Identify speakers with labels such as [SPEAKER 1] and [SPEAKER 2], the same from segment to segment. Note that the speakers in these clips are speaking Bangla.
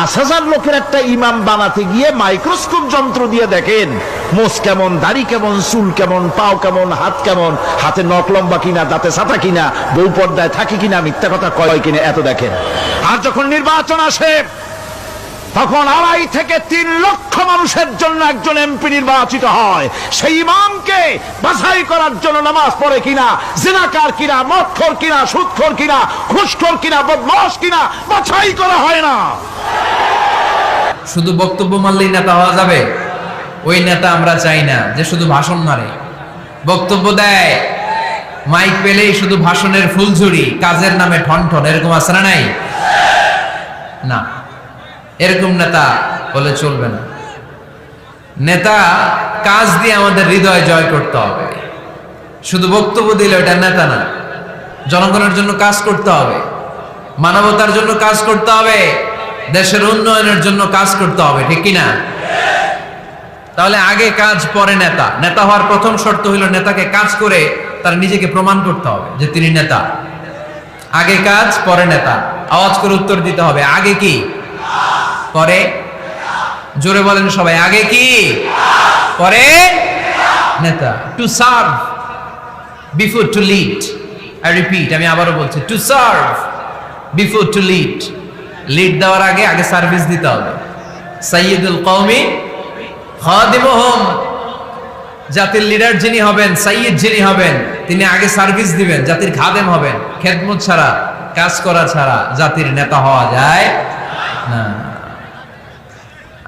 [SPEAKER 1] পাঁচ হাজার লোকের একটা ইমাম বানাতে গিয়ে মাইক্রোস্কোপ যন্ত্র দিয়ে দেখেন মোষ কেমন, দাড়ি কেমন, চুল কেমন, পাও কেমন, হাত কেমন, হাতে নখ লম্বা কিনা, দাঁতে সাতা কিনা, বউ পর্দায় থাকে কিনা, মিথ্যা কথা কয় কিনা, এত দেখেন। আর যখন নির্বাচন আসে, তখন আড়াই থেকে তিন লক্ষ মানুষের জন্য একজন এমপি নির্বাচিত হয়। সেই ইমামকে বাছাই করার জন্য নামাজ পড়ে কিনা, জিনাকার কিনা মৎখর কিনা সুৎখর কিনা, ঘুষখোর কিনা বদমাস কিনা, বাছাই করা হয় না।
[SPEAKER 2] শুধু বক্তব্য মারলেই নেতা হওয়া যাবে? ওই নেতা আমরা চাই না, যে শুধু ভাষণ মারে। বক্তব্য দেয়, মাইক পেলেই শুধু ভাষণের ফুলঝুরি, কাজের নামে ঠন ঠন এরকম না নাই? না, এরকম নেতা বলে চলবে না। নেতা, কাজ দিয়ে আমাদের হৃদয় জয় করতে হবে। শুধু বক্তব্য দিলে ওটা নেতা না, জনগণের জন্য কাজ করতে হবে। মানবতার জন্য কাজ করতে হবে। দেশের উন্নয়নের জন্য কাজ করতে হবে, ঠিক কিনা? তাহলে আগে কাজ পরে নেতা। নেতা হওয়ার প্রথম শর্ত হইল নেতাকে কাজ করে তার নিজেকে প্রমাণ করতে হবে যে তিনি নেতা। আগে কাজ, পরে নেতা। আওয়াজ করে উত্তর দিতে হবে, আগে কি? পরে? জোরে বলেন সবাই, আগে কি? পরে? নেতা। To serve before to lead I repeat আমি আবারও বলছি to serve before to lead lead দেওয়ার আগে আগে সার্ভিস দিতে হবে। সাইয়দুল কওমি খাদিমুহুম। জাতির লিডার যিনি হবেন সাইয়দ যিনি হবেন, তিনি আগে সার্ভিস দিবেন, জাতির খাদেম হবেন। খেদমত ছাড়া, কাজ করা ছাড়া জাতির নেতা হওয়া যায় না।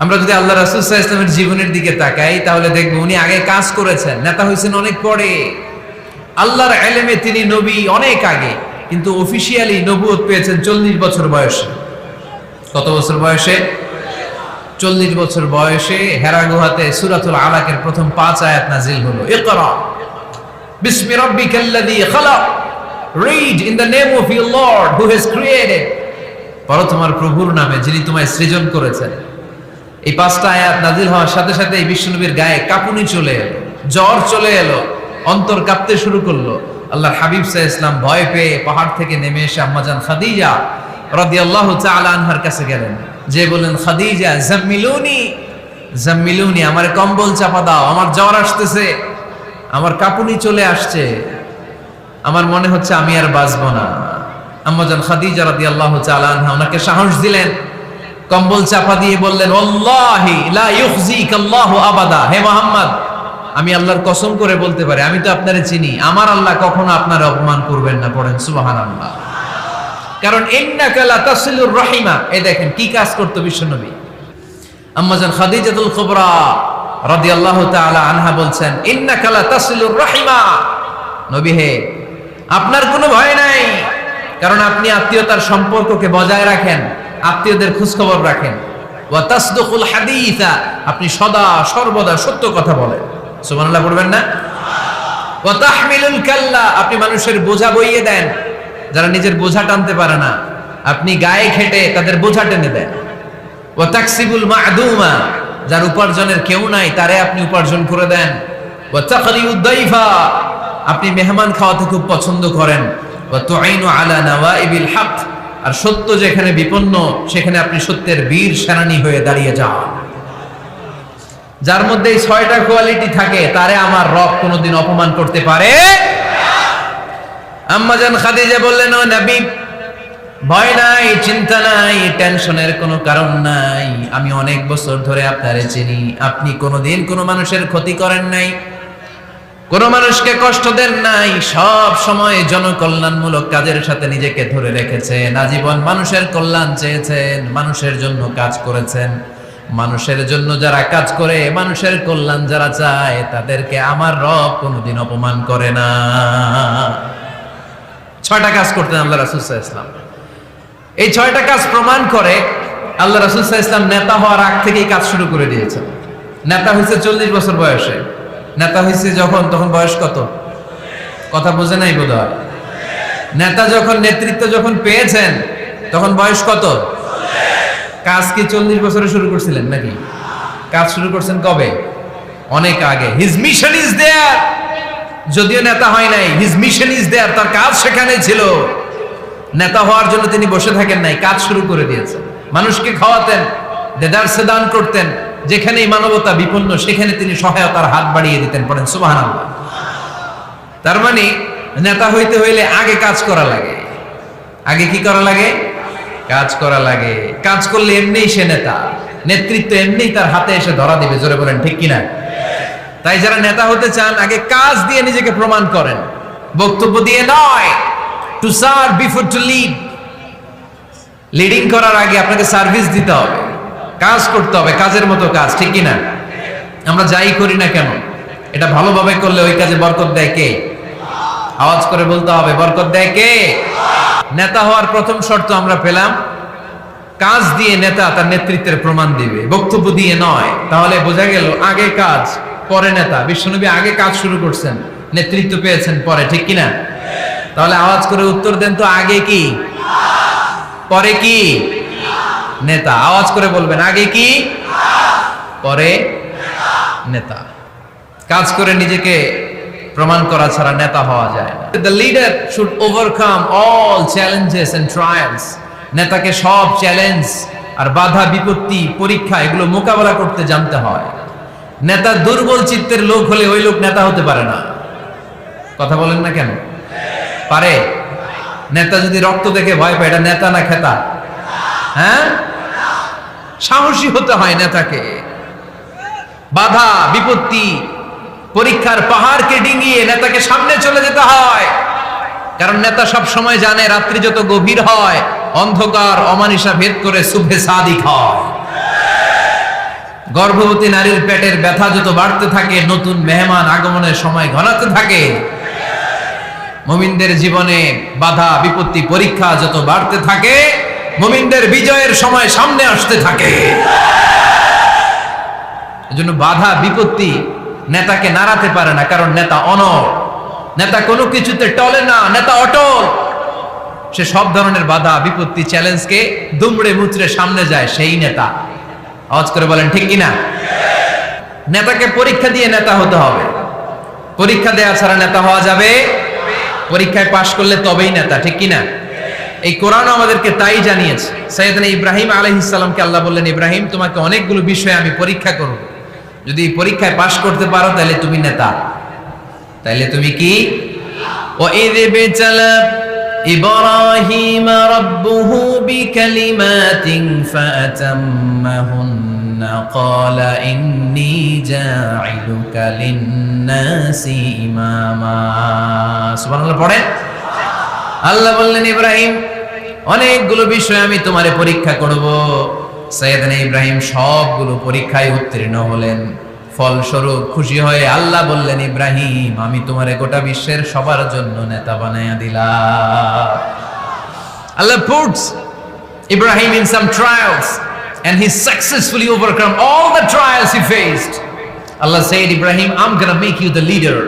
[SPEAKER 2] আমরা যদি আল্লাহ রাসূল ইসলামের জীবনের দিকে তাকাই, তাহলে দেখব উনি আগে কাজ করেছেন, নেতা হয়েছেন অনেক পরে। আল্লাহর এলেমে তিনি নবী অনেক আগে, কিন্তু অফিসিয়ালি নবুয়ত পেয়েছেন চল্লিশ বছর বয়সে। কত বছর বয়সে? চল্লিশ বছর বয়সে হেরা গুহাতে সুরাতুল আলাকের প্রথম পাঁচ আয়াত নাজিল হলো। নেম অফ লর্ড প্রভুর নামে যিনি তোমায় সৃজন করেছেন। এই পাঁচটা আয়াত নাজিল হওয়ার সাথে সাথে এই গায়ে কাঁপুনি চলে এলো, জ্বর চলে এলো, অন্তর শুরু করল। হাবিব ইসলাম ভয় পেয়ে পাহাড় থেকে নেমে এসে আম্মাজান খাদিজা রাদিয়াল্লাহু আনহার কাছে গেলেন। যে বললেন, খাদিজা, জাম্মিলুনি জাম্মিলুনি, আমার কম্বল চাপা দাও, আমার জ্বর আসতেছে, আমার কাঁপুনি চলে আসছে, আমার মনে হচ্ছে আমি আর বাঁচবো না। আম্মাজান খাদিজা রাদিয়াল্লাহু তাআলা আনহা ওনাকে সাহস দিলেন, কম্বল চাপা দিয়ে বললেন লা আল্লাহু আবাদা। হে মুহাম্মদ, আমি আল্লাহর কসম করে বলতে পারি, আমি তো আপনারে চিনি, আমার আল্লাহ কখনো আপনার অপমান করবেন না, পড়েন সুবহানাল্লাহ। কারণ রাহিমা। এই দেখেন, কি কাজ করতো বিশ্বনবী আম্মাজান খাদিজাতুল কুবরা রাদিয়াল্লাহু তাআলা আনহা বলছেন, ইন্নাকা লা তাসিলুর রাহিমা। নবী হে, আপনার কোনো ভয় নাই, কারণ আপনি আত্মীয়তার সম্পর্ককে বজায় রাখেন, আত্মীয়দের খোঁজখবর রাখেন। ওয়া তাসদুকুল হাদিসা, আপনি সদা, সর্বদা সত্য কথা বলেন। সুবহানাল্লাহ পড়বেন না? ওয়া তাহমিলুল কাল্লা, আপনি মানুষের বোঝা বইয়ে দেন। যারা নিজের বোঝা টানতে পারে না, আপনি গায়ে খেটে তাদের বোঝা টেনে দেন। ওয়া তাকসিবুল মা'দুমা, যার উপার্জনের কেউ নাই, তারে আপনি উপার্জন করে দেন। দাইফা, আপনি মেহমান খাওয়াতে খুব পছন্দ করেন। হক, আর সত্য যেখানে বিপন্ন, সেখানে আপনি সত্যের বীর সেনানী হয়ে দাঁড়িয়ে যান। যার মধ্যে ছয়টা কোয়ালিটি থাকে, তারে আমার রব কোনোদিন অপমান করতে পারে আম্মাজান খাদিজা বললেন, ও নবী, ভয় নাই, চিন্তা নাই, টেনশনের কোনো কারণ নাই। আমি অনেক বছর ধরে আপনারে চিনি। আপনি কোনোদিন কোনো মানুষের ক্ষতি করেন নাই, কোন মানুষকে কষ্ট দেন নাই। সব সময় জনকল্যাণমূলক কাজের সাথে নিজেকে ধরে রেখেছেন। আজীবন মানুষের কল্যাণ চেয়েছেন, মানুষের জন্য কাজ করেছেন। মানুষের জন্য যারা কাজ করে, মানুষের কল্যাণ যারা চায়, তাদেরকে আমার রব কোনোদিন অপমান করে না। ছয়টা কাজ করতেন আল্লাহ রাসুল সাহা ইসলাম এই ছয়টা কাজ প্রমাণ করে আল্লাহ রাসুল সাহা ইসলাম নেতা হওয়ার আগ থেকেই কাজ শুরু করে দিয়েছেন। নেতা হয়েছে চল্লিশ বছর বয়সে। নেতা হয়েছে যখন, তখন বয়স কত? কথা বোঝে নাই বোধ নেতা যখন নেতৃত্ব যখন পেয়েছেন, তখন বয়স কত? কাজ কি চল্লিশ বছরে শুরু করছিলেন নাকি? কাজ শুরু করছেন কবে? অনেক আগে। হিজ মিশন ইজ দেয়ার যদিও নেতা হয় নাই হিজ মিশন ইজ দেয়ার তার কাজ সেখানে ছিল। নেতা হওয়ার জন্য তিনি বসে থাকেন নাই, কাজ শুরু করে দিয়েছেন। মানুষকে খাওয়াতেন দেদারসে দান করতেন, যেখানেই মানবতা বিপন্ন, সেখানে তিনি সহায়তার হাত বাড়িয়ে দিতেন পড়েন সুবাহ তার মানে নেতা হইতে হইলে আগে কাজ করা লাগে। আগে কি করা লাগে? কাজ করা লাগে। কাজ করলে এমনিই সে নেতা। নেতৃত্ব এমনিই তার হাতে এসে ধরা দিবে, জোরে বলেন, ঠিক কিনা? তাই যারা নেতা হতে চান, আগে কাজ দিয়ে নিজেকে প্রমাণ করেন। বক্তব্য দিয়ে নয় to serve before to lead leading করার আগে আপনাকে সার্ভিস দিতে হবে। কাজ করতে হবে, কাজের মতো কাজ, ঠিক কিনা? আমরা যাই করি না কেন? এটা ভালোভাবে করলে ওই কাজে বরকত দেয় কে? আওয়াজ করে বলতে হবে, বরকত দেয় কে? নেতা হওয়ার প্রথম শর্ত আমরা পেলাম, কাজ দিয়ে নেতা তার নেতৃত্বের প্রমাণ দিবে। বক্তব্য দিয়ে নয়, তাহলে বোঝা গেল আগে কাজ পরে নেতা। বিশ্বনবী আগে কাজ শুরু করছেন, নেতৃত্ব পেয়েছেন পরে, ঠিক কিনা? তাহলে আওয়াজ করে উত্তর দেন তো, আগে কি? পরে কি? নেতা। আওয়াজ করে বলবেন, আগে কি? পরে নেতা। কাজ করে নিজেকে প্রমাণ করা ছাড়া নেতা হওয়া যায় the leader should overcome all challenges and trials নেতাকে সব চ্যালেঞ্জ আর বাধা বিপত্তি পরীক্ষা এগুলো মোকাবেলা করতে জানতে হয়। নেতা দুর্বল চিত্তের লোক হলে ওই লোক নেতা হতে পারে না। কথা বলেন না কেন? পারে? নেতা যদি রক্ত দেখে ভয় পায়, এটা নেতা না খেতা? হ্যাঁ? সাহসী হতে হয় নেতাকে। বাধা, বিপত্তি, পরীক্ষার পাহাড়কে ডিঙিয়ে নেতাকে সামনে চলে যেতে হয়। কারণ নেতা সব সময় জানে, রাত্রি যত গভীর হয়, অন্ধকার অমানিসা ভেদ করে শুভে সাদিক হয়। গর্ভবতী নারীর পেটের ব্যথা যত বাড়তে থাকে, নতুন মেহমান আগমনের সময় ঘনাতে থাকে। মুমিনদের জীবনে বাধা, বিপত্তি, পরীক্ষা যত বাড়তে থাকে, মুমিনদের বিজয়ের সময় সামনে আসতে থাকে। এজন্য বাধা, বিপত্তি নেতাকে নাড়াতে পারে না, কারণ নেতা অনর নেতা কোনো কিছুতে টলে না, নেতা অটল। সে সব ধরনের বাধা, বিপত্তি, চ্যালেঞ্জকে দুমড়ে মুচড়ে সামনে যায় সেই নেতা। আওয়াজ করে বলেন, ঠিক কিনা? নেতাকে পরীক্ষা দিয়ে নেতা হতে হবে। পরীক্ষা দেয়া ছাড়া নেতা হওয়া যাবে? পরীক্ষায় পাশ করলে তবেই নেতা, ঠিক কিনা? এই কোরআন আমাদেরকে তাই জানিয়েছে। সৈয়দনা ইব্রাহিম আলহিসাল্লামকে আল্লাহ বললেন, ইব্রাহিম, তোমাকে অনেকগুলো বিষয়ে আমি পরীক্ষা করব। যদি পরীক্ষায় পাশ করতে পারো, তাহলে তুমি নেতা। তাহলে তুমি কি? ও এ إِبْرَاهِيمَ رَبُّهُ بِكَلِمَاتٍ فَأَتَمَّهُنَّ قَالَ إِنِّي جَاعِلُكَ لِلنَّاسِ إِمَامًا সুবহানাল্লাহ পড়েন আল্লাহ বললেন ইব্রাহিম অনেকগুলো বিষয় আমি তোমারে পরীক্ষা করব সৈয়দনা ইব্রাহিম সবগুলো পরীক্ষায় উত্তীর্ণ হলেন ফলস্বরূপ খুশি হয়ে আল্লাহ বললেন ইব্রাহিম আমি তোমারে গোটা বিশ্বের সবার জন্য নেতা বানাইয়া দিলাম Allah puts Ibrahim in some trials and he successfully overcome all the trials he faced. Allah said, Ibrahim, I'm gonna make you the leader.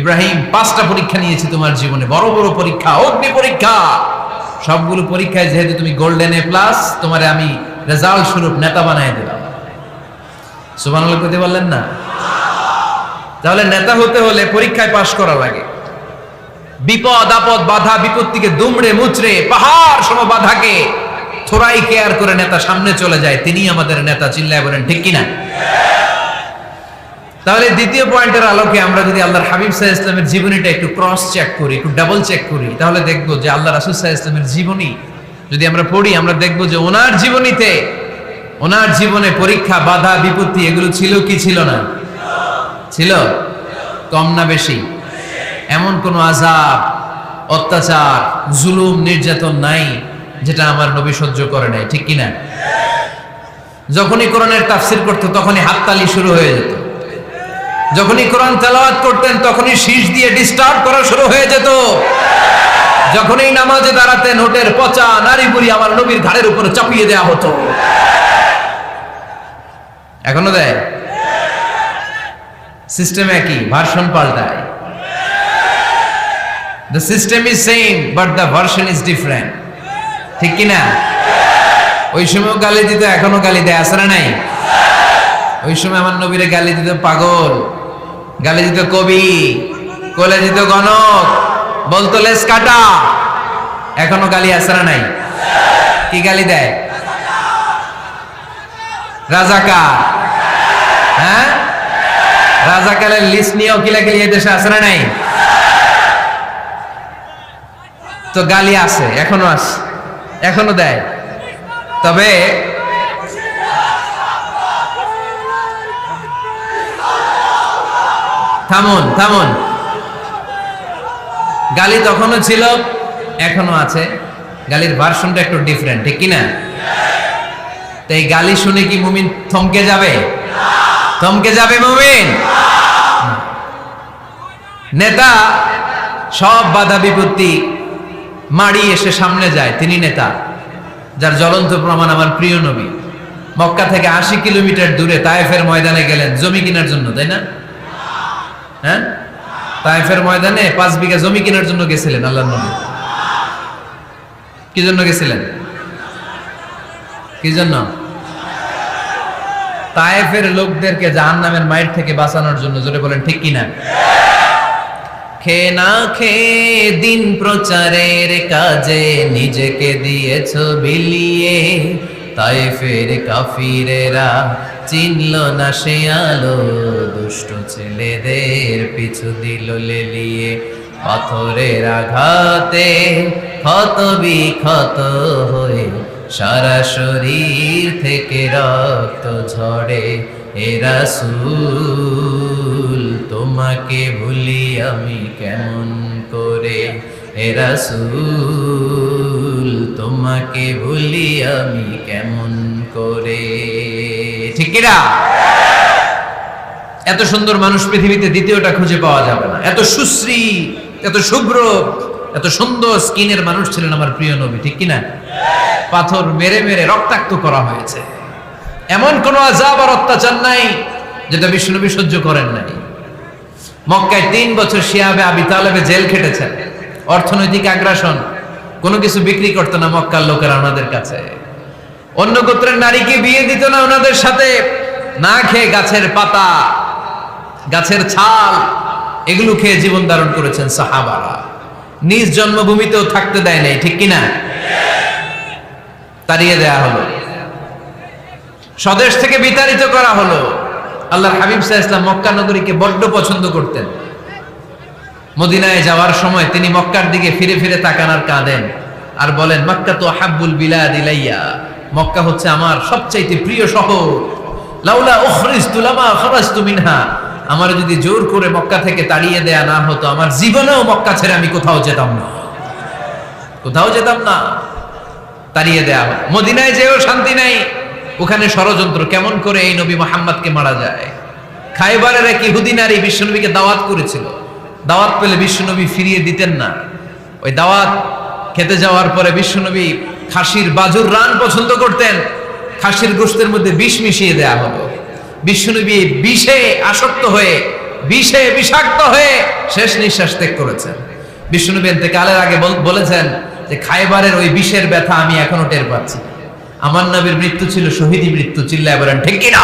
[SPEAKER 2] Ibrahim পাঁচটা পরীক্ষা নিয়েছি তোমার জীবনে বড় বড় পরীক্ষা অগ্নি পরীক্ষা সবগুলো পরীক্ষায় যেহেতু তুমি গোল্ডেন এ প্লাস তোমারে আমি রেজাল্ট স্বরূপ নেতা বানাই দিলাম সুবহানাল্লাহ কইতে না? তাহলে নেতা হতে হলে পরীক্ষায় পাশ করা লাগে বিপদ, আপদ, বাধা, বিপত্তিকে দুমড়ে মুচড়ে পাহাড় সম বাধাকে থোড়াই কেয়ার করে নেতা সামনে চলে যায়। তিনি আমাদের নেতা চিল্লায় বলেন, ঠিক কিনা? তাহলে দ্বিতীয় পয়েন্টের আলোকে আমরা যদি আল্লাহর হাবিব সাহা ইসলামের জীবনীটা একটু ক্রস চেক করি, একটু ডাবল চেক করি, তাহলে দেখব যে আল্লাহ রাসুল সাহা ইসলামের জীবনী যদি আমরা পড়ি, আমরা দেখব যে ওনার জীবনীতে ওনার জীবনে পরীক্ষা, বাধা, বিপত্তি, এগুলো ছিল কি ছিল না? ছিল? কম না বেশি? এমন কোন আজাব অত্যাচার, জুলুম, নির্যাতন নাই যেটা আমার নবী সহ্য করে নাই, ঠিক কিনা? যখনই কোরআনের তাফসির করতো তখনই হাততালি শুরু হয়ে যেত। যখনই কোরআন তেলাওয়াত করতেন তখনই শীষ দিয়ে ডিস্টার্ব করা শুরু হয়ে যেত। যখনই নামাজে দাঁড়াতেন নোটের পচা নারী বুড়ি আমার নবীর ঘাড়ের উপরে চাপিয়ে দেয়া হতো। এখনও দেয়? সিস্টেম একই ভার্সন পাল্টায়। The system is same but the version is different ঠিক কি না ওই সময় গালি দিত, এখনও গালি দেয় আসে না নাই? ওই সময় আমার নবীরে গালি দিত পাগল, গালি দিত কবি, কোলে দিত গণক, বলতো, লেস কাটা। এখনও গালি আসে না নাই? কি গালি দেয়? রাজাকার। হ্যাঁ? রাজাকারের লিস্ট নিয়েও কিলাকিলি এই দেশে আছে না নাই? তো গালি আছে, এখনও আছে, এখনও দেয়। তবে থামুন থামুন। গালি তখনও ছিল এখনও আছে। গালির ভার্সনটা একটু ডিফারেন্ট ঠিক কিনা? তো এই গালি শুনে কি মুমিন থমকে যাবে? থমকে যাবে মুমিন? নেতা সব বাধা বিপত্তি মাড়ি এসে সামনে যায়, তিনি নেতা, যার জ্বলন্ত প্রমাণ আমার প্রিয় নবী। মক্কা থেকে আশি কিলোমিটার দূরে তায়েফের ময়দানে গেলেন, জমি কেনার জন্য, তাই না? হ্যাঁ? তায়েফের ময়দানে পাঁচ বিঘা জমি কেনার জন্য গেছিলেন আল্লাহ নবী। কি জন্য গেছিলেন? কি জন্য? তায়েফের লোকদেরকে জাহান নামের মায়ের থেকে বাঁচানোর জন্য, জোরে বলেন, ঠিক কিনা? খে না খে দিন প্রচারের কাজে নিজেকে দিয়েছ বিলিয়ে, তায়েফের কাফিরেরা চিনল না সে আলো, দুষ্ট ছেলেদের পিছু দিল লেলিয়ে। পাথরের আঘাতে ক্ষত বিক্ষত হয়ে সারা শরীর থেকে রক্ত ঝরে। এরা তোমাকে ভুলি আমি কেমন করে? এরা তোমাকে ভুলি আমি কেমন করে? ঠিক এত সুন্দর মানুষ পৃথিবীতে দ্বিতীয়টা খুঁজে পাওয়া যাবে না। এত সুশ্রী, এত শুভ্র, এত সুন্দর স্কিনের মানুষ ছিলেন আমার প্রিয় নবী, ঠিক কিনা পাথর মেরে মেরে রক্তাক্ত করা হয়েছে। এমন কোন আজাব আর অত্যাচার নাই, যেটা বিষ্ণুনবী সহ্য করেন নাই। মক্কায় তিন বছর শিয়াবে আবি তালেবে জেল খেটেছেন। অর্থনৈতিক আগ্রাসন, কোনো কিছু বিক্রি করতো না মক্কার লোকেরা ওনাদের কাছে। অন্য গোত্রের নারীকে বিয়ে দিত না ওনাদের সাথে। না খেয়ে গাছের পাতা, গাছের ছাল, এগুলো খেয়ে জীবন ধারণ করেছেন সাহাবারা। নিজ জন্মভূমিতেও থাকতে দেয় নাই, ঠিক কিনা? তাড়িয়ে দেয়া হলো। স্বদেশ থেকে বিতাড়িত করা হলো। আল্লাহর হাবিব সাহা ইসলাম মক্কা নগরীকে বড্ড পছন্দ করতেন। মদিনায় যাওয়ার সময় তিনি মক্কার দিকে ফিরে ফিরে তাকান আর কাঁদেন। আর বলেন, মক্কা তো হাব্বুল বিলাদ ইলাইয়া। মক্কা হচ্ছে আমার সবচাইতে প্রিয় শহর। লাউলা উখরিজতু লামা খরাজতু মিনহা। আমার যদি জোর করে মক্কা থেকে তাড়িয়ে দেয়া না হতো, আমার জীবনেও মক্কা ছেড়ে আমি কোথাও যেতাম না। কোথাও যেতাম না। তাড়িয়ে দেয়া হলো মদিনায় যেও শান্তি নাই। ওখানে ষড়যন্ত্র কেমন করে এই নবী মোহাম্মদকে মারা যায়? খাইবারের এক ইহুদি নারী বিশ্বনবীকে দাওয়াত করেছিল। দাওয়াত পেলে বিশ্বনবী ফিরিয়ে দিতেন না। ওই দাওয়াত খেতে যাওয়ার পরে বিশ্বনবী খাসির বাজুর রান পছন্দ করতেন। খাসির গোষ্ঠের মধ্যে বিষ মিশিয়ে দেয়া হলো। বিশ্বনবী বিষে আসক্ত হয়ে, বিষে বিষাক্ত হয়ে শেষ নিঃশ্বাস ত্যাগ করেছেন। বিষ্ণুনবী কালের আগে বল- বলেছেন যে খাইবারের ওই বিষের ব্যথা আমি এখনও টের পাচ্ছি। আমার নবীর মৃত্যু ছিল, শহীদি মৃত্যু, চিল্লায় বলেন, ঠিক কিনা?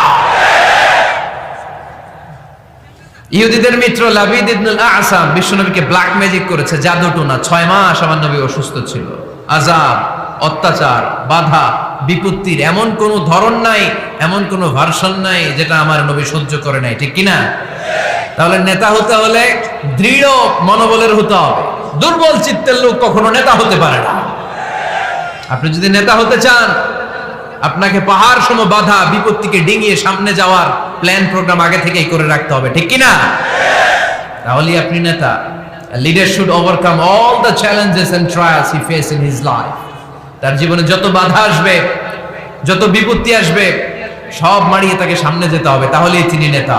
[SPEAKER 2] ইহুদিদের মিত্র লাবিদ ইবনুল আসাম বিশ্বনবীকে ব্ল্যাক ম্যাজিক করেছে জাদু টোনা ছয় মাস আমার নবী অসুস্থ ছিল। আজাব অত্যাচার, বাধা, বিপত্তির এমন কোন ধরন নাই, এমন কোন ভার্সন নাই যেটা আমার নবী সহ্য করে নাই, ঠিক কিনা? তাহলে নেতা হতে হলে দৃঢ় মনোবলের হতে হবে। দুর্বল চিত্তের লোক কখনো নেতা হতে পারে না। আপনি যদি নেতা হতে চান, আপনাকে পাহাড় সম বাধা বিপত্তিকে ডিঙিয়ে সামনে যাওয়ার প্ল্যান প্রোগ্রাম আগে থেকেই করে রাখতে হবে, ঠিক কিনা? তাহলে আপনি নেতা। Leader should overcome all the challenges and trials he face in his life তার জীবনে যত বাধা আসবে, যত বিপত্তি আসবে, সব মারিয়ে তাকে সামনে যেতে হবে, তাহলেই তিনি নেতা।